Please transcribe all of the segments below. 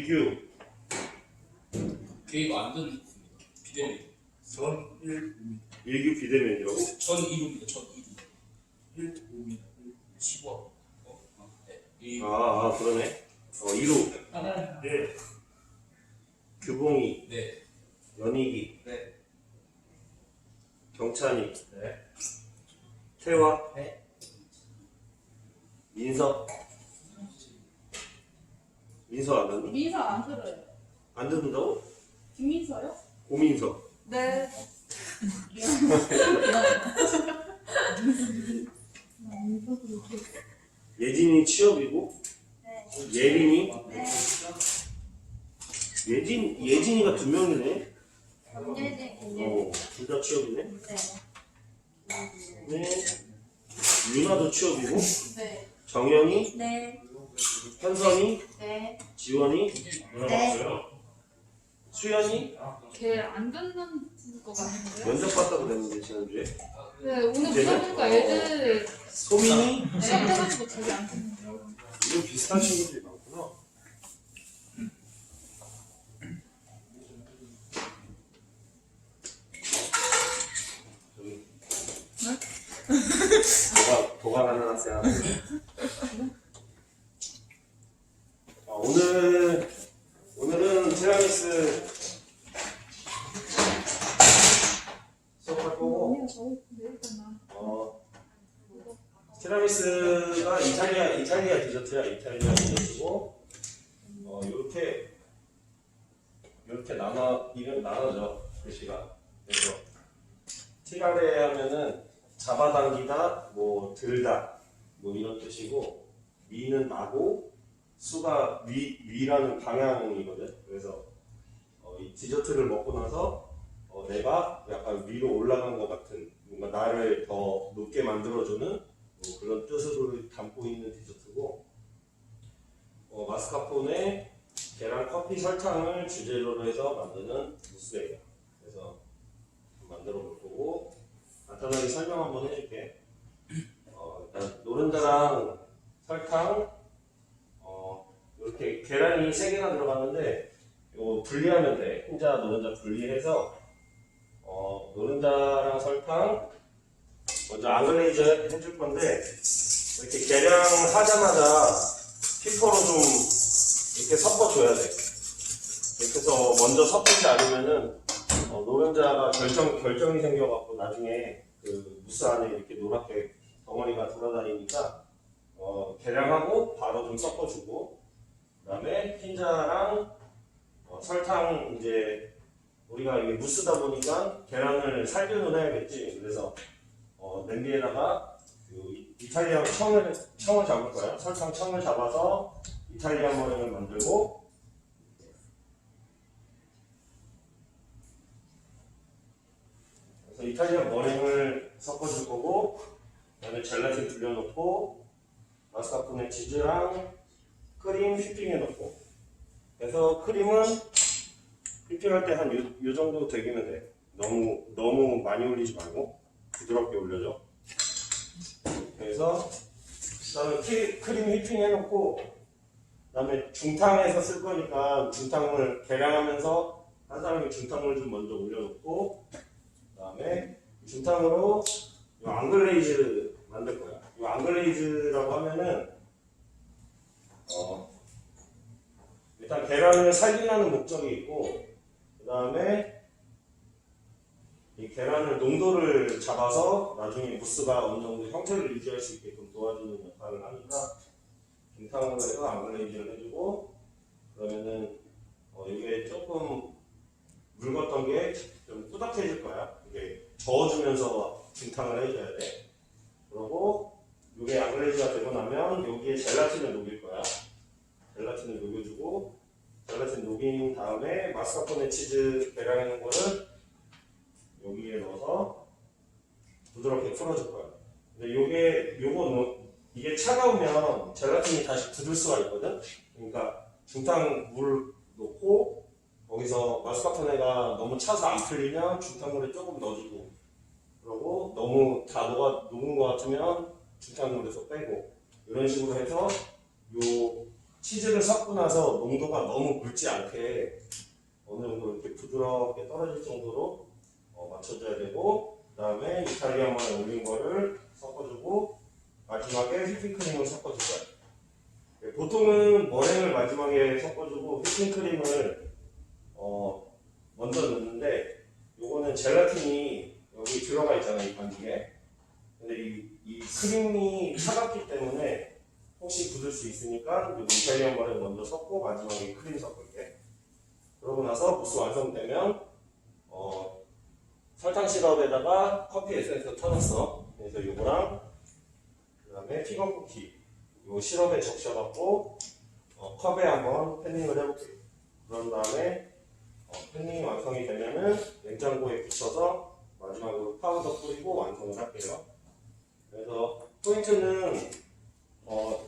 밀규, 개입 안 되는 비대면 전 1, 밀규 비대면이라고? 전 이루입니다. 전 이루. 1, 5미, 15. 어? 어? 네. 이 아, 아, 그러네. 어, 이루, 네, 규봉이, 네. 연희기, 네. 경찬이, 네, 태화, 네. 민서. 민서 안 듣니? 민서 안 들어요. 안 듣는다고? 김민서요? 고민서. 네. 예진이 취업이고, 예린이, 예진, 예진이가 두 명이네. 어, 둘 다 취업이네. 네. 윤아도 취업이고, 네. 정영이, 네, 현선이, 네, 지원이, 네. 수연이 걔 안 듣는 것 같은데요? 면접 봤다고 그랬는데 지난주에. 네, 오늘 물어보니까 애들 소민이 시험 때가지고 되게 안 듣는데요. 이런 비슷한 친구들이 많구나. 저기. 도가 도가하는 학생 하나. 아, 오늘 오늘은 티라미스 수업할 거고. 어, 티라미스가 이탈리아 이탈리아 디저트야. 이탈리아 디저트고. 어 이렇게 이렇게 나눠 이름 나눠져 글씨가. 그래서 티라레 하면은 잡아당기다 뭐 들다 뭐 이런 뜻이고 미는 나고 수가 위 위라는 방향이거든 그래서 어, 이 디저트를 먹고 나서 어, 내가 약간 위로 올라간 것 같은 뭔가 나를 더 높게 만들어주는 뭐 그런 뜻을 담고 있는 디저트고 어, 마스카포네 계란 커피 설탕을 주재료로 해서 만드는 무스예요. 그래서 만들어 볼 거고 간단하게 설명 한번 해줄게. 어, 일단 노른자랑 설탕 어, 이렇게 계란이 세 개나 들어가는데 이거 분리하면 돼. 혼자 노른자 분리해서 어, 노른자랑 설탕 먼저 앙글레이즈 해줄 건데 이렇게 계량 하자마자 피퍼로 좀 이렇게 섞어줘야 돼. 이렇게 해서 먼저 섞이지 않으면은 어, 노른자가 결정 결정이 생겨갖고 나중에 그 무스 안에 이렇게 노랗게 덩어리가 돌아다니니까 어, 계량하고 바로 좀 섞어주고 그다음에 흰자랑 어, 설탕 이제 우리가 이게 무스다 보니까 계란을 살균을 해야겠지. 그래서 어, 냄비에다가 그 이- 이탈리아 청을 청을 잡을 거야. 설탕 청을 잡아서 이탈리아 머랭을 만들고 이탈리아 머랭을 섞어줄 거고 그다음에 젤라틴 불려놓고 마스카포네 치즈랑 크림 휘핑 해 놓고 그래서 크림은 휘핑 할 때 한 요 정도 되기면 돼. 너무 너무 많이 올리지 말고 부드럽게 올려줘. 그래서 크- 크림 휘핑 해놓고 그다음에 중탕에서 쓸 거니까 중탕을 계량하면서 한 사람이 중탕을 좀 먼저 올려놓고 그다음에 중탕으로 이 앙글레이즈 만들 거야. 이 앙글레이즈라고 하면은 어 일단 계란을 살균하는 목적이 있고 그 다음에 이 계란을 농도를 잡아서 나중에 무스가 어느 정도 형태를 유지할 수 있게끔 도와주는 역할을 하니까 중탕으로 해서 앙글레이즈를 해주고 그러면은 어, 이게 조금 묽었던 게 좀 꾸덕해질 거야. 이게 저어주면서 중탕을 해줘야 돼. 그리고 이게 앙글레이즈가 되고 나면 여기에 젤라틴을 녹일 거야. 젤라틴을 녹여주고 젤라틴 녹인 다음에 마스카포네 치즈 계량해 놓은 거를 여기에 넣어서 부드럽게 풀어줄 거야. 근데 요게 요거 넣- 이게 차가우면 젤라틴이 다시 굳을 수가 있거든. 그러니까 중탕 물 넣고 거기서 마스카포네가 너무 차서 안 풀리면 중탕물에 조금 넣어주고 그러고 너무 다 녹아 녹은 것 같으면 중탕물에서 빼고 이런 식으로 해서 요 치즈를 섞고 나서 농도가 너무 굵지 않게 어느 정도 이렇게 부드럽게 떨어질 정도로 어, 맞춰줘야 되고 그 다음에 이탈리아만 올린 거를 섞어주고 마지막에 휘핑크림을 섞어줄 거야. 네, 보통은 머랭을 마지막에 섞어주고 휘핑크림을 어, 먼저 넣는데 요거는 젤라틴이 여기 들어가 있잖아 이 반죽에. 근데 이, 이 크림이 차갑기 때문에 혹시 굳을 수 있으니까 요 이탈리안 머랭 먼저 섞고 마지막에 크림 섞을게. 그러고 나서 무스 완성되면 어, 설탕 시럽에다가 커피 에센스 터졌어. 그래서 요거랑 그 다음에 피건 쿠키 요 시럽에 적셔갖고 어, 컵에 한번 패닝을 해볼게. 그런 다음에 어, 패닝이 완성이 되면은 냉장고에 붙여서 마지막으로 파우더 뿌리고 완성을 할게요. 그래서 포인트는 어,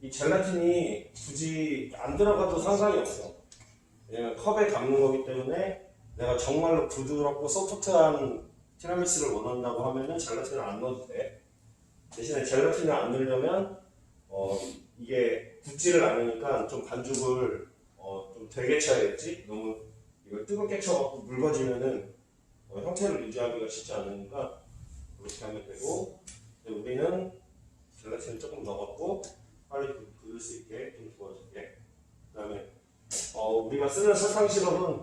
이 젤라틴이 굳이 안 들어가도 상관이 없어. 왜냐면 컵에 담는 거기 때문에 내가 정말로 부드럽고 소프트한 티라미수를 원한다고 하면은 젤라틴을 안 넣어도 돼. 대신에 젤라틴을 안 넣으려면 어, 이게 굳지를 않으니까 좀 반죽을 어, 좀 되게 쳐야겠지. 너무 이걸 뜨겁게 쳐갖고 묽어지면은 어, 형태를 유지하기가 쉽지 않으니까 그렇게 하면 되고 우리는 젤라틴을 조금 넣었고 빨리 그- 굳을 수 있게 좀 구워줄게. 그 다음에 어, 우리가 쓰는 설탕 시럽은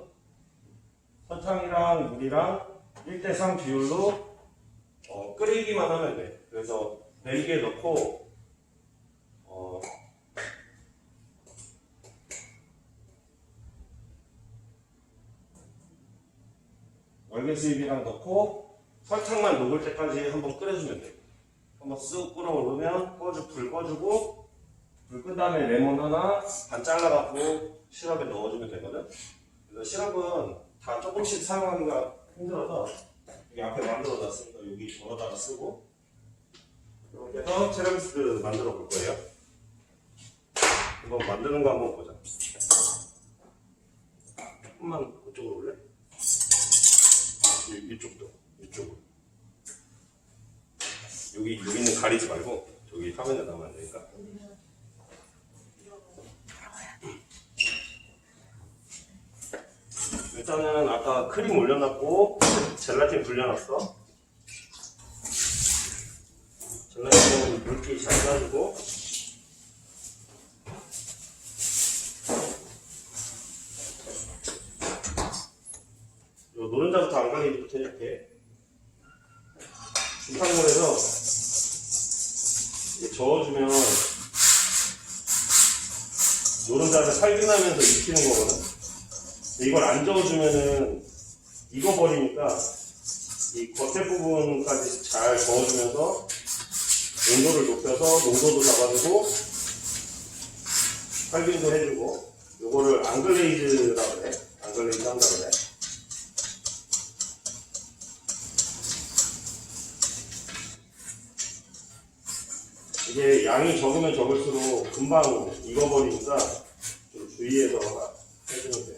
설탕이랑 물이랑 1대3 비율로 어, 끓이기만 하면 돼. 그래서 nel기에 넣고 어, 월계수잎이랑 넣고 설탕만 녹을 때까지 한번 끓여주면 돼. 한번 쑥 끓어오르면 꺼주 불 꺼주고 불 끈 다음에 레몬 하나 반 잘라갖고 시럽에 넣어주면 되거든. 그래서 시럽은 다 조금씩 사용하기가 힘들어서 여기 앞에 만들어놨으니까 여기 걸어다가 쓰고 이렇게 해서 티라미수 만들어 볼 거예요. 한번 만드는 거 한번 보자. 조금만 그쪽으로 올래? 이, 이쪽도. 여기 여기는 가리지 말고 저기 화면에 나오면 안 되니까. 일단은 아까 크림 올려놨고 젤라틴 불려놨어. 젤라틴은 물기 잘 가지고 요 노른자부터 안 가리기부터 해줄게. 중탕물에서 이렇게 저어주면 노른자를 살균하면서 익히는 거거든. 이걸 안 저어주면은 익어버리니까 이 겉에 부분까지 잘 저어주면서 온도를 높여서 농도도 잡아주고 살균도 해주고 요거를 앙글레이즈라 그래. 앙글레이즈 한다 그래. 이게 양이 적으면 적을수록 금방 익어버리니까 좀 주의해서 해주면 돼요.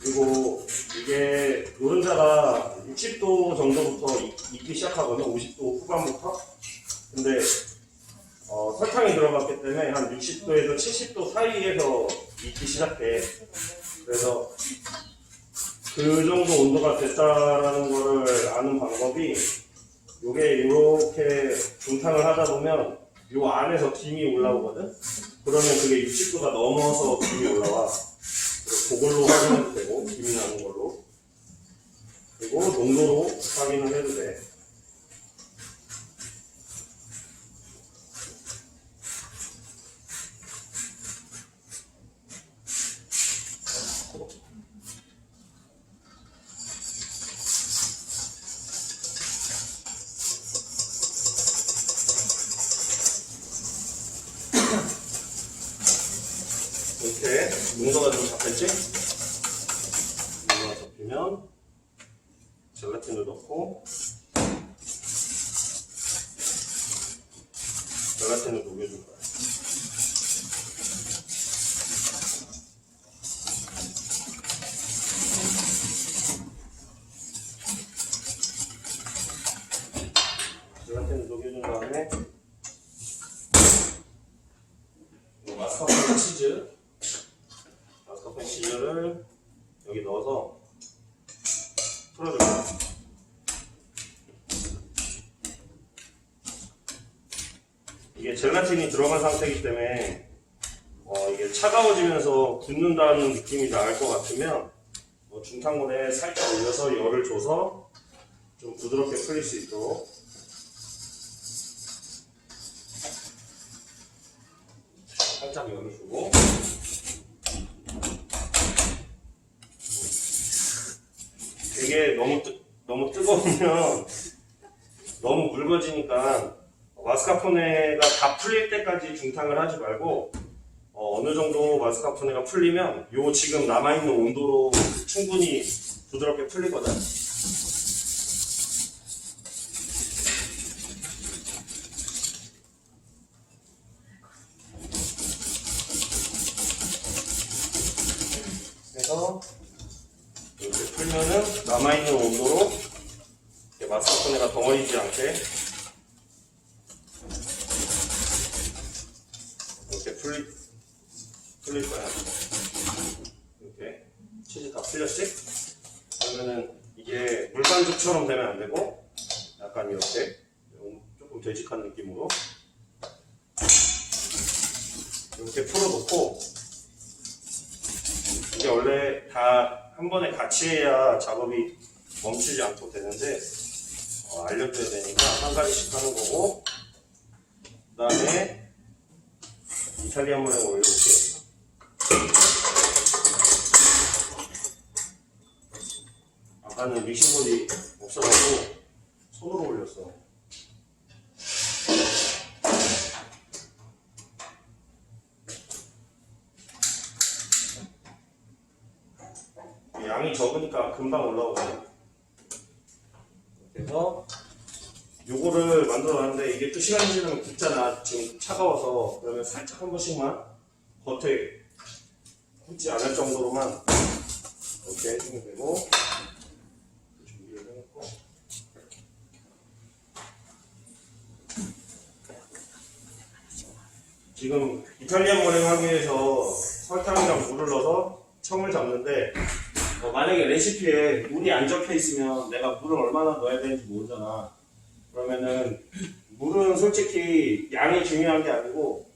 그리고 이게 노른자가 60도 정도부터 익- 익기 시작하거든요. 50도 후반부터. 근데 어, 설탕이 들어갔기 때문에 한 60도에서 70도 사이에서 익기 시작해. 그래서 그 정도 온도가 됐다라는 거를 아는 방법이 요게 이렇게 중탕을 하다 보면 요 안에서 김이 올라오거든? 그러면 그게 60도가 넘어서 김이 올라와. 그걸로 확인해도 되고, 김이 나는 걸로. 그리고 농도로 확인을 해도 돼. 농도가 좀 잡혔지? 농도가 잡히면 젤라틴을 넣고 젤라틴을 녹여줄 거야. 젤라틴을 녹여준 다음에 이 마스카포네 치즈 마스카포네 치즈를 여기 넣어서 풀어줄 거야. 이게 젤라틴이 들어간 상태이기 때문에 어, 이게 차가워지면서 굳는다는 느낌이 같으면 어, 중탕물에 살짝 올려서 열을 줘서 좀 부드럽게 풀릴 수 있도록. 살짝 열을 주고. 되게 너무 뜨, 너무 뜨거우면 너무 묽어지니까 마스카포네가 다 풀릴 때까지 중탕을 하지 말고 어, 느 정도 마스카포네가 풀리면 요 지금 남아있는 온도로 충분히 부드럽게 풀리거든. 그래서 이렇게 풀면은 남아있는 온도로 이렇게 마스카포네가 덩어리지 않게 이렇게 풀리, 풀릴 거야. 이렇게 치즈 다 풀렸지? 그러면은 이게 물반죽처럼 되면 안 되고 약간 이렇게 조금 되직한 느낌으로 이렇게 풀어놓고 이게 원래 다 한 번에 같이 해야 작업이 멈추지 않고 되는데 어, 알려줘야 되니까 한 가지씩 하는 거고 그 다음에 이탈리안 모양을 올려볼게 아까는 믹싱볼이 없어가지고 손으로 올렸어 양이 적으니까 금방 올라오거든. 그래서 요거를 만들어놨는데 이게 또 시간이 지나면 굳잖아. 지금 차가워서 그러면 살짝 한 번씩만 겉에 굳지 않을 정도로만 이렇게 해주면 되고 준비를 해놓고 지금 이탈리안 머랭 하기 위해서 설탕이랑 물을 넣어서 청을 잡는데 어, 만약에 레시피에 물이 안 적혀 있으면 내가 물을 얼마나 넣어야 되는지 모르잖아. 그러면은 물은 솔직히 양이 중요한 게 아니고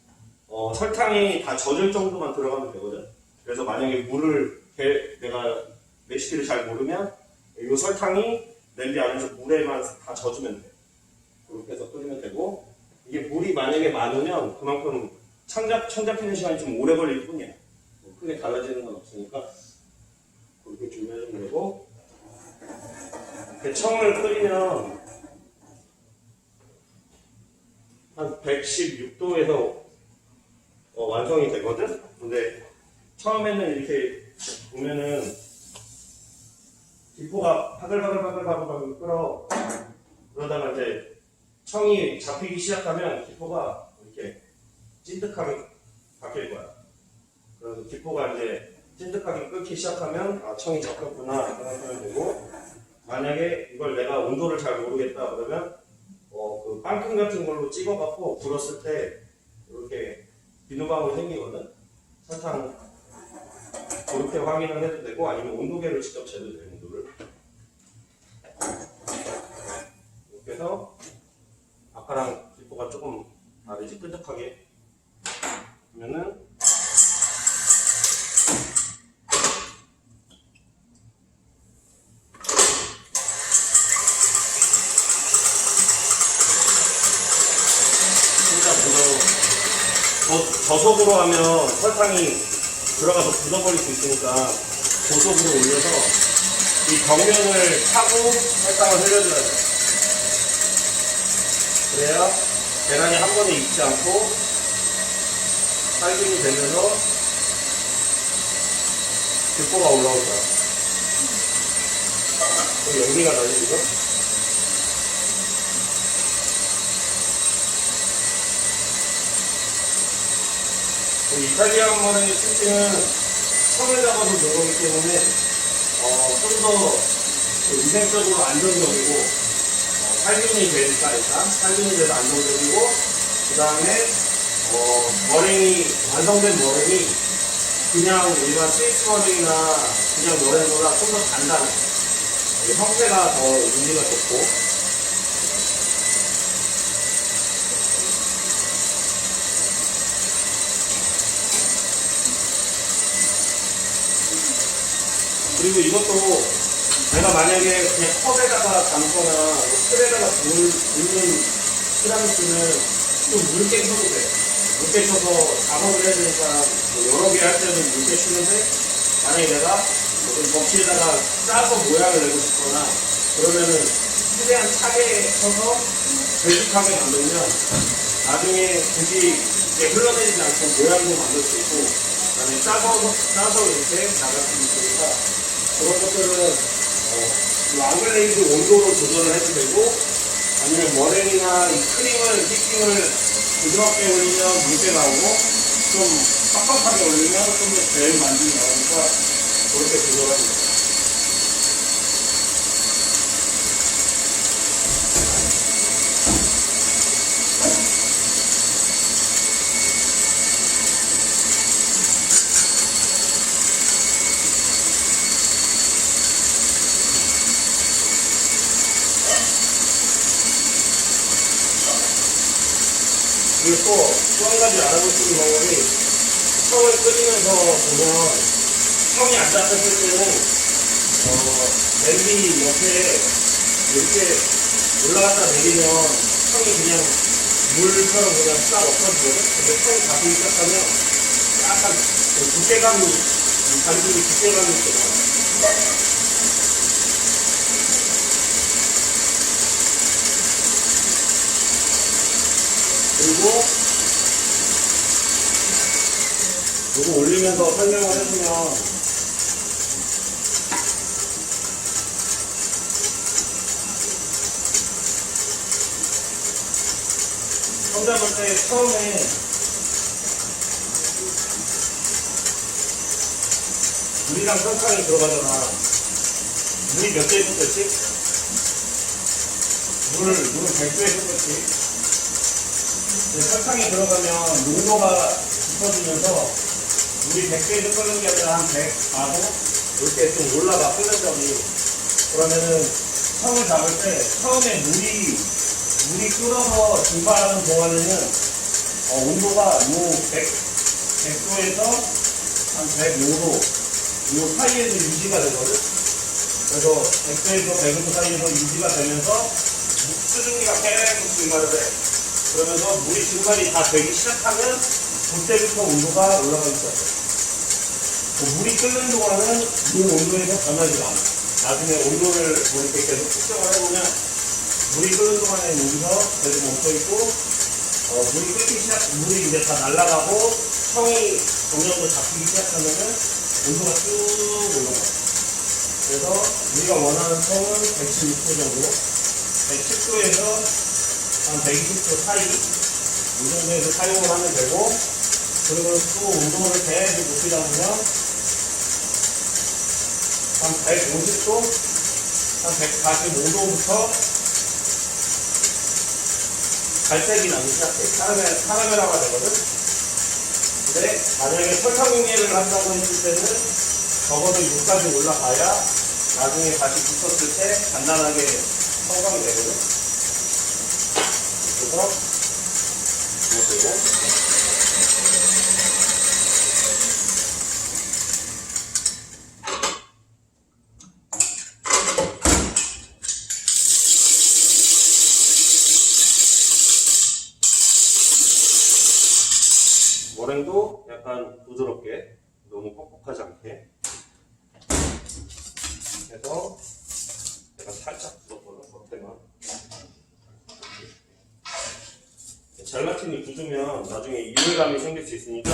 어, 설탕이 다 젖을 정도만 들어가면 되거든. 그래서 만약에 물을 배- 내가 레시피를 잘 모르면 이 설탕이 냄비 안에서 물에만 다 젖으면 돼. 그렇게 해서 끓이면 되고 만약에 많으면 그만큼 천잡, 천잡히는 시간이 좀 오래 걸릴 뿐이야. 뭐 크게 달라지는 건 없으니까 그렇게 준비해주면 되고 이렇게 청을 끓이면 한 116도에서 어, 완성이 되거든? 근데 처음에는 이렇게 보면은 기포가 바글바글바글바글 끓어 그러다가 이제 청이 잡히기 시작하면 기포가 이렇게 찐득하게 바뀔 거야. 그래서 기포가 이제 찐득하게 끓기 시작하면 아 청이 잡혔구나 생각하면 되고 만약에 이걸 내가 온도를 잘 모르겠다 그러면 어 그 빵끈 같은 걸로 찍어갖고 불었을 때 이렇게 비누방울 생기거든? 설탕 그렇게 확인을 해도 되고 아니면 온도계를 직접 재도 돼 온도를. 이렇게 해서 아까랑 기포가 조금 다르지 끈적하게 그러면은 저속으로 하면 설탕이 들어가서 굳어버릴 수 있으니까 고속으로 올려서 이 벽면을 타고 설탕을 흘려줘야 돼. 그래야 계란이 한 번에 익지 않고 살균이 되면서 뒷보가 올라올 거야. 여기 연기가 나지 지금? 그 이탈리안 머랭의 실제는 손에 잡아서 거기 때문에 어, 좀더 그 위생적으로 안정적이고 어, 살균이 되니까 일단 살균이 돼서 안정적이고 그 다음에 어, 머랭이 완성된 머랭이 그냥 일반 스위스 머랭이나 그냥 머랭보다 좀 더 단단해. 형태가 더 유지가 좋고. 그리고 이것도 내가 만약에 그냥 컵에다가 담거나 뭐 틀에다가 물, 붓는 티라미수는 좀 묽게 쳐도 돼. 묽게 쳐서 작업을 해야 되니까 뭐 여러 개 할 때는 묽게 치는데 만약에 내가 접시에다가 짜서 모양을 내고 싶거나 그러면은 최대한 차게 쳐서 되직하게 만들면 나중에 굳이 이렇게 흘러내리지 않고 모양도 만들 수 있고 그다음에 짜서 짜서 이렇게 나갈 수 있으니까 그런 것들은 어, 이 앙글레이드 온도를 조절을 해도 되고 아니면 머랭이나 이 크림을 휘핑을 부드럽게 올리면 묽게 나오고 좀 빡빡하게 올리면 좀더 제일 만들이 나오니까 그렇게 조절하면 돼요. 그리고 또, 또한 가지 알아볼 수 있는 방법이, 청을 끓이면서 보면, 청이 안 잡혔을 때는, 어, 냄비 옆에 이렇게 올라갔다 내리면, 청이 그냥 물처럼 그냥 싹 없어지거든? 근데 청이 잡히기 시작하면, 약간 그 두께감이, 이 반죽이 두께감이 있어요. 그리고 이거 올리면서 설명을 해주면 손 잡을 때 처음에 물이랑 설탕이 들어가잖아 물이 몇대 있었지? 물, 물은 100대 있었지 이제 설탕이 들어가면 농도가 깊어지면서 물이 100배에서 끓는 게 아니라 한 100, 하고 이렇게 좀 올라가 끓는 점이 그러면은 청을 잡을 때 처음에 물이 물이 끓어서 증발하는 동안에는 어, 온도가 요 100, 100도에서 한 105도 요 사이에서 유지가 되거든? 그래서 100도에서 105도 사이에서 유지가 되면서 수증기가 계속 증발을 해 그러면서 물이 증발이 다 되기 시작하면 그때부터 온도가 올라가기 시작해. 그 물이 끓는 동안은 이 온도에서 변하지가 않아. 나중에 온도를 뭐 이렇게 계속 측정을 해보면 물이 끓는 동안에 여기서 계속 멈춰있고 어, 물이 끓기 시작, 물이 이제 다 날아가고 청이 점점 더 잡히기 시작하면은 온도가 쭉 올라가. 그래서 우리가 원하는 청은 116도 정도, 110도에서 한 120도 사이? 이 정도에서 사용을 하면 되고 그리고 또 온도를 계속 높이다 보면 한 150도 한 145도부터 갈색이 나기 시작해 카라멜, 카라멜화가 되거든? 근데 만약에 설탕 용례를 한다고 했을 때는 적어도 6까지 올라가야 나중에 다시 붙었을 때 간단하게 성공이 되거든 그래서 이거 되고 머랭도 약간 부드럽게 너무 뻑뻑하지 않게 해서 내가 살짝 불었거든 겉에만 이물감이 생길 수 있으니까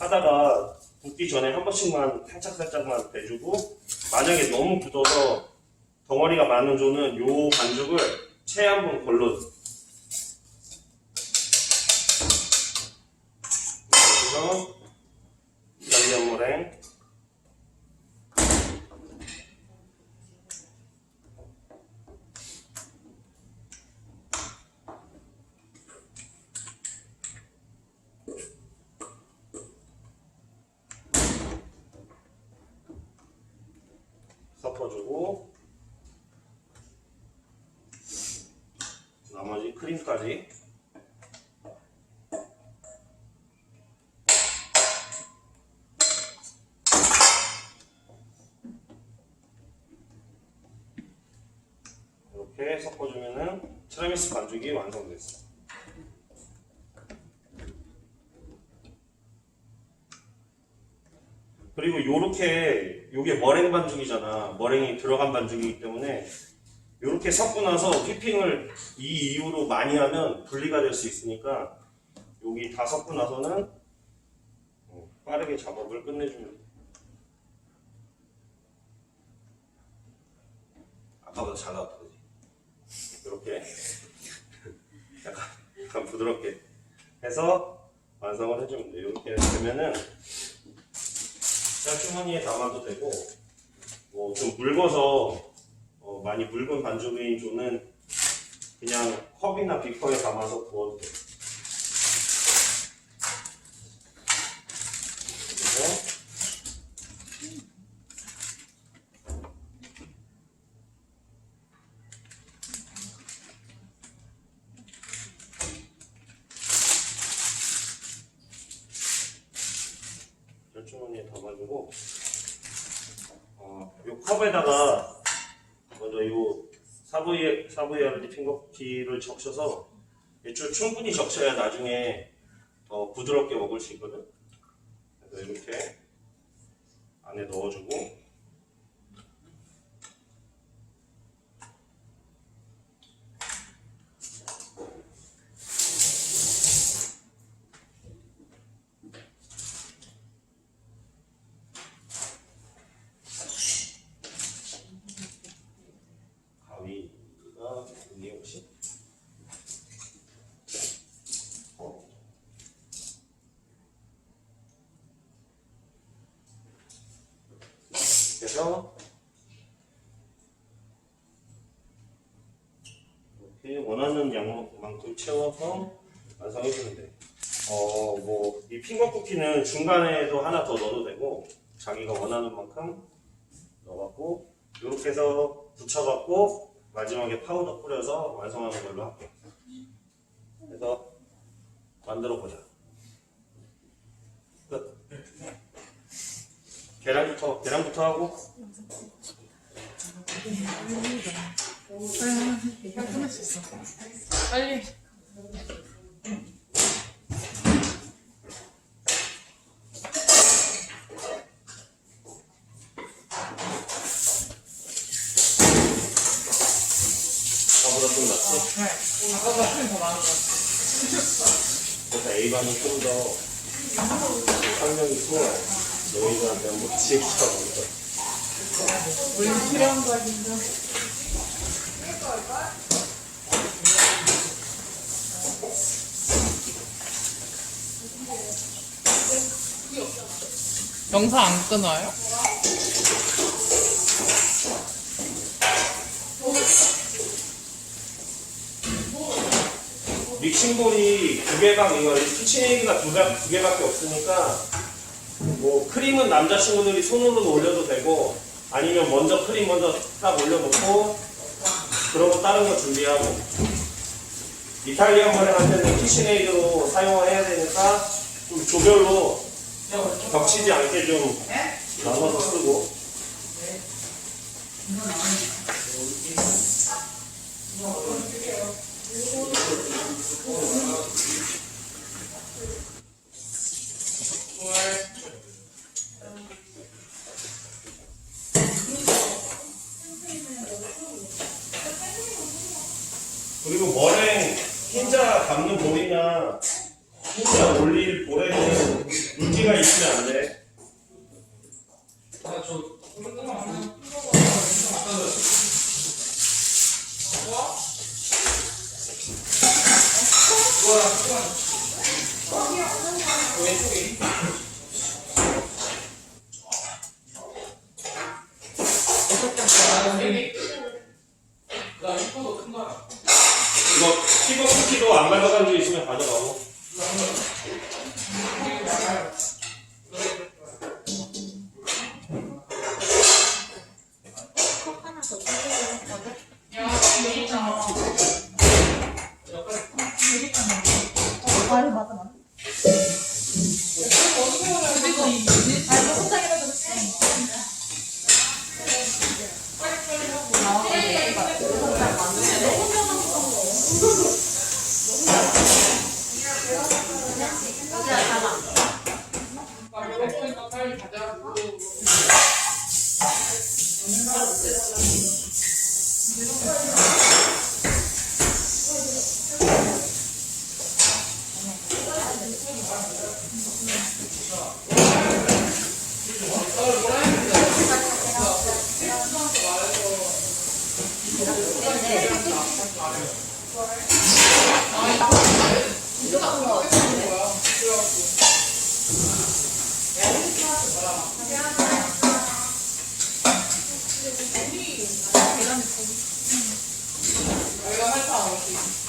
하다가 붓기 전에 한 번씩만 살짝 살짝만 빼주고 만약에 너무 굳어서 덩어리가 많은 조는 요 반죽을 채 한 번 걸러 섞어주고 나머지 크림까지 이렇게 섞어주면은 티라미수 반죽이 완성됐어. 그리고 요렇게 요게 머랭 반죽이잖아. 머랭이 들어간 반죽이기 때문에 요렇게 섞고 나서 휘핑을 이 이후로 많이 하면 분리가 될 수 있으니까 여기 다 섞고 나서는 어, 빠르게 작업을 끝내주면 돼. 아까보다 잘 나왔다 그지? 이렇게 약간, 약간 부드럽게 해서 완성을 해주면 돼. 이렇게 되면은 짤주머니에 담아도 되고 뭐 좀 묽어서 어, 많이 묽은 반죽인 쪽은 그냥 컵이나 비커에 담아서 부어도 돼. 그리고 짤주머니에 담아주고 어, 요 컵에다가 먼저 요 사브이에 사브이아르디 핑거키를 적셔서 이쪽 충분히 적셔야 나중에 더 부드럽게 먹을 수 있거든. 그래서 이렇게 안에 넣어주고 가위가 여기 혹시 그래서 이렇게 양만큼 채워서 완성해주면 돼. 어, 뭐, 이 핑거 쿠키는 중간에도 하나 더 넣어도 되고, 자기가 원하는 만큼 넣어갖고, 이렇게 해서 붙여갖고, 마지막에 파우더 뿌려서 완성하는 걸로 할게. 그래서, 만들어 보자. 끝. 계란부터, 계란부터 하고, 빨리? 네. 좀더 많은 것 같아. 그래서. 너희들한테 한번 지혜기하고 우리 필요한 거 아닌가? 영상 안 끊어요? 믹싱볼이 두 개가 이거 키친에이드가 두, 개- 두 개밖에 없으니까 뭐 크림은 남자 친구들이 손으로 올려도 되고 아니면 먼저 크림 먼저 딱 올려놓고 그러고 다른 거 준비하고 이탈리안 머랭 할 때는 키친에이드로 사용을 해야 되니까 좀 조별로 겹치지 않게 좀 나눠서 쓰고. 그리고 내가 할줄 알았지.